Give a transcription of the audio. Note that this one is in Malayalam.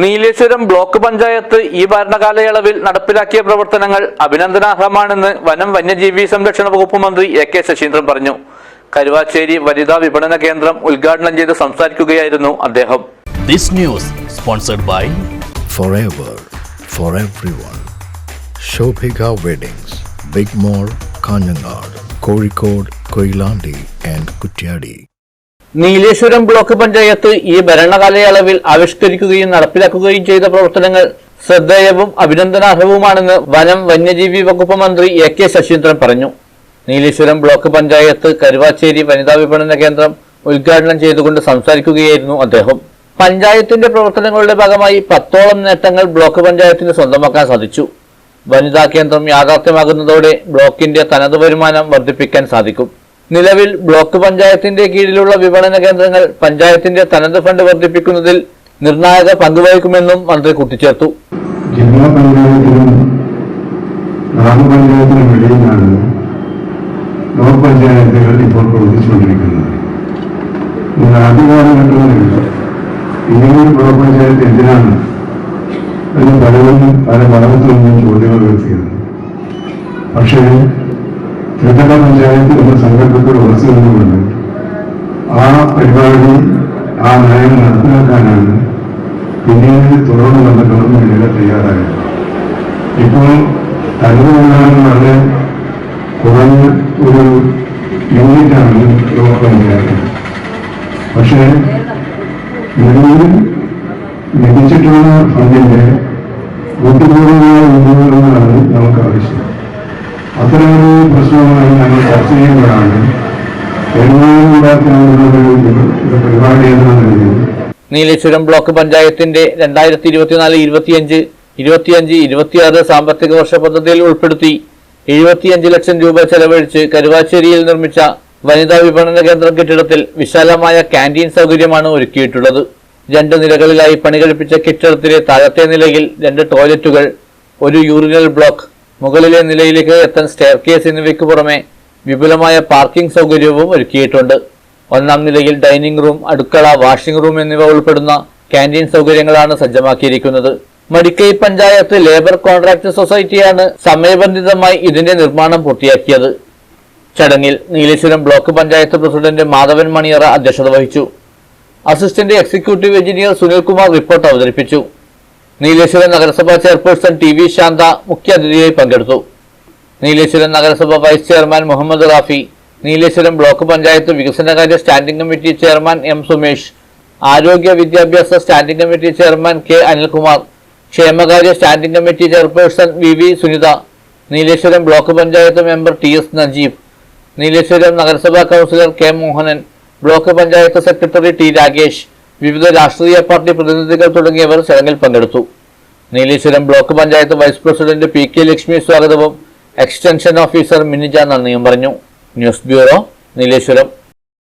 നീലേശ്വരം ബ്ലോക്ക് പഞ്ചായത്ത് ഈ ഭരണകാലയളവിൽ നടപ്പിലാക്കിയ പ്രവർത്തനങ്ങൾ അഭിനന്ദനാർഹമാണെന്ന് വനം വന്യജീവി സംരക്ഷണ വകുപ്പ് മന്ത്രി എ കെ ശശീന്ദ്രൻ പറഞ്ഞു കരുവാച്ചേരി വനിതാ വിപണന കേന്ദ്രം ഉദ്ഘാടനം ചെയ്ത് സംസാരിക്കുകയായിരുന്നു അദ്ദേഹം This news sponsored by forever for everyone. Shobhika Weddings, Big Mall, Kanyanad, Kozhikode, Koilandi and Kutyadi. Nileshwaram block panchayat ഈ ഭരണകാലയളവിൽ ആവിഷ്കരിക്കുകയും നടപ്പിലാക്കുകയും ചെയ്ത പ്രവർത്തനങ്ങൾ ശ്രദ്ധേയവും അഭിനന്ദനാർഹവുമാണെന്ന് വനം വന്യജീവി വകുപ്പ് മന്ത്രി എ കെ ശശീന്ദ്രൻ പറഞ്ഞു. നീലേശ്വരം ബ്ലോക്ക് പഞ്ചായത്ത് കരുവാച്ചേരി വനിതാ വിപണന കേന്ദ്രം ഉദ്ഘാടനം ചെയ്തുകൊണ്ട് സംസാരിക്കുകയായിരുന്നു അദ്ദേഹം. പഞ്ചായത്തിന്റെ പ്രവർത്തനങ്ങളുടെ ഭാഗമായി പത്തോളം നേട്ടങ്ങൾ ബ്ലോക്ക് പഞ്ചായത്തിന് സ്വന്തമാക്കാൻ സാധിച്ചു. വനിതാ കേന്ദ്രം യാഥാർത്ഥ്യമാകുന്നതോടെ ബ്ലോക്കിന്റെ തനത് വരുമാനം വർദ്ധിപ്പിക്കാൻ സാധിക്കും. നിലവിൽ ബ്ലോക്ക് പഞ്ചായത്തിന്റെ കീഴിലുള്ള വിപണന കേന്ദ്രങ്ങൾ പഞ്ചായത്തിന്റെ തനത് ഫണ്ട് വർദ്ധിപ്പിക്കുന്നതിൽ നിർണായക പങ്കുവഹിക്കുമെന്നും മന്ത്രി കൂട്ടിച്ചേർത്തു. ജില്ലാ പഞ്ചായത്തിനും ഗ്രാമപഞ്ചായത്തിനും ഇടയിലാണ് ബ്ലോക്ക് പഞ്ചായത്തുകൾ ഇപ്പോൾ പ്രവർത്തിച്ചുകൊണ്ടിരിക്കുന്നത്. ആദ്യ ആദ്യകാലഘട്ടങ്ങളിൽ ഇങ്ങനെ ബ്ലോക്ക് പഞ്ചായത്ത് എന്തിനാണ് എന്ന് പലരും പല ഭാഗത്തു നിന്നും ചോദ്യങ്ങൾ ഉയർത്തിയിരുന്നു പക്ഷേ ത്രിതല പഞ്ചായത്ത് എന്ന സങ്കല്പത്തിൽ ഉറച്ചു നിന്നുകൊണ്ട് ആ പരിപാടി ആ നയം നടപ്പിലാക്കാനാണ് പിന്നീട് തുടർന്ന് വന്ന ഗവൺമെന്റുകൾ തയ്യാറായത്. ഇപ്പോൾ തലമുറകളാണ് വളരെ കുറഞ്ഞ ഒരു യൂണിറ്റാണ് ലോക പഞ്ചായത്ത് പക്ഷേ നിലവിൽ ലഭിച്ചിട്ടുള്ള ഫണ്ടിന്റെ ബുദ്ധിപൂർവമായ വിനിയോഗങ്ങളാണ് നമുക്ക് നീലേശ്വരം ബ്ലോക്ക് പഞ്ചായത്തിന്റെ രണ്ടായിരത്തി ഇരുപത്തിനാല് ഇരുപത്തിയഞ്ച് ഇരുപത്തിയഞ്ച് ഇരുപത്തിയാറ് സാമ്പത്തിക വർഷ പദ്ധതിയിൽ ഉൾപ്പെടുത്തി എഴുപത്തിയഞ്ച് ലക്ഷം രൂപ ചെലവഴിച്ച് കരുവാശ്ശേരിയിൽ നിർമ്മിച്ച വനിതാ വിപണന കേന്ദ്രം കെട്ടിടത്തിൽ വിശാലമായ ക്യാന്റീൻ സൗകര്യമാണ് ഒരുക്കിയിട്ടുള്ളത്. രണ്ട് നിലകളിലായി പണി കഴിപ്പിച്ച കെട്ടിടത്തിലെ താഴത്തെ നിലയിൽ രണ്ട് ടോയ്ലറ്റുകൾ ഒരു യൂറിനൽ ബ്ലോക്ക് മുകളിലെ നിലയിലേക്ക് എത്താൻ സ്റ്റെയർ കേസ് എന്നിവയ്ക്ക് പുറമെ വിപുലമായ പാർക്കിംഗ് സൗകര്യവും ഒരുക്കിയിട്ടുണ്ട്. ഒന്നാം നിലയിൽ ഡൈനിങ് റൂം അടുക്കള വാഷിംഗ് റൂം എന്നിവ ഉൾപ്പെടുന്ന ക്യാന്റീൻ സൗകര്യങ്ങളാണ് സജ്ജമാക്കിയിരിക്കുന്നത്. മടിക്കൈ പഞ്ചായത്ത് ലേബർ കോൺട്രാക്ട് സൊസൈറ്റിയാണ് സമയബന്ധിതമായി ഇതിന്റെ നിർമ്മാണം പൂർത്തിയാക്കിയത്. ചടങ്ങിൽ നീലേശ്വരം ബ്ലോക്ക് പഞ്ചായത്ത് പ്രസിഡന്റ് മാധവൻ മണിയറ അധ്യക്ഷത വഹിച്ചു. Assistant executive engineer Sunilkumar report അവതരിപ്പിച്ചു. നീലേശ്വരം നഗരസഭാ ചെയർപേഴ്സൺ ടി വി ശാന്ത മുഖ്യാതിഥിയായി പങ്കെടുത്തു. നീലേശ്വരം നഗരസഭ vice chairman Muhammad Rafi Nileshwaram block panchayat വികസനകാര്യ standing committee chairman M Sumesh ആരോഗ്യ വിദ്യാഭ്യാസ standing committee chairman K Anilkumar ക്ഷേമകാര്യ standing committee chairperson V V Sunitha Nileshwaram block panchayat member T S Najeeb Nileshwaram നഗരസഭാ councillor K Mohanan block panchayat secretary T Rakesh വിവിധ രാഷ്ട്രീയ പാർട്ടി പ്രതിനിധികൾ തുടങ്ങിയവർ ചടങ്ങിൽ പങ്കെടുത്തു. Nileshwaram block panchayat vice president P K Lakshmi സ്വാഗതവും എക്സ്റ്റൻഷൻ ഓഫീസർ മിനിജ നന്ദിയും പറഞ്ഞു. News bureau Nileshwaram.